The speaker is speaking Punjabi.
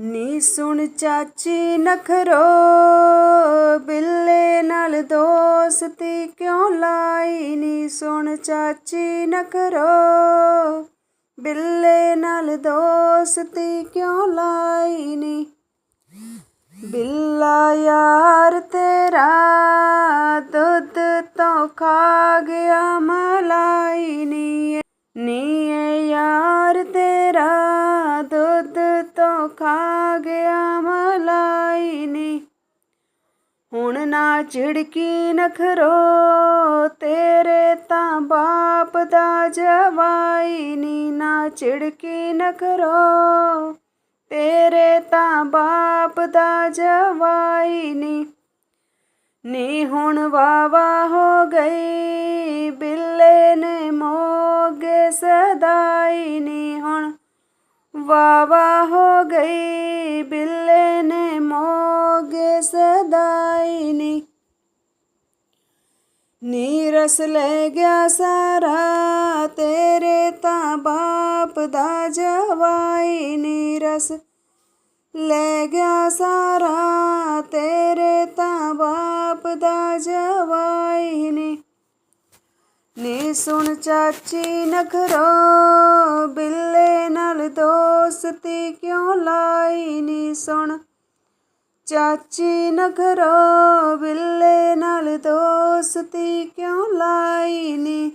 ਨੀ ਸੁਣ ਚਾਚੀ ਨਖਰੋ, ਬਿੱਲੇ ਨਾਲ ਦੋਸਤੀ ਕਿਉਂ ਲਾਈ? ਨੀ ਸੁਣ ਚਾਚੀ ਨਖਰੋ, ਬਿੱਲੇ ਨਾਲ ਦੋਸਤੀ ਕਿਉਂ ਲਾਈ? ਨੀ ਬਿੱਲਾ ਯਾਰ ਤੇਰਾ ਦੁੱਧ ਤੋਂ ਖਾ ਖਾ ਗਿਆ ਮਲਾਈ ਨੀ ਹੁਣ ਨਾ ਝਿੜਕੀ ਨਖਰੋ, ਤੇਰੇ ਤਾਂ ਬਾਪ ਦਾ ਜਵਾਈ ਨੀ ਨਾ ਝਿੜਕੀ ਨਖਰੋ, ਤੇਰੇ ਤਾਂ ਬਾਪ ਦਾ ਜਵਾਈ ਨੀ ਨੀ ਹੁਣ ਵਾਵਾ ਹੋ ਗਈ, ਬਿੱਲੇ ਨੇ ਮੋਗੇ ਸਦਾਈ ਨੀ ਹੁਣ ਵਾਵਾ ਹੋ ਗਈ, ਬਿੱਲੇ ਨੇ ਮੋਗੇ ਸਦਾਈ ਨੀ। ਨੀਰਸ ਲੈ ਗਿਆ ਸਾਰਾ, ਤੇਰੇ ਤਾਂ ਬਾਪ ਦਾ ਜਵਾਈ ਨੀਰਸ। ਲੈ ਗਿਆ ਸਾਰਾ, ਤੇਰੇ ਤਾਂ ਬਾਪ ਦਾ ਜਵਾਈ ਨੀ ਸੁਣ ਚਾਚੀ ਨਖਰੋ, ਬਿੱਲੇ ਨਾਲ ਦੋਸਤੀ ਕਿਉਂ ਲਾਈ ਨੀ ਸੁਣ? ਚਾਚੀ ਨਖਰੋ, ਬਿੱਲੇ ਨਾਲ ਦੋਸਤੀ ਕਿਉਂ ਲਾਈ ਨੀ?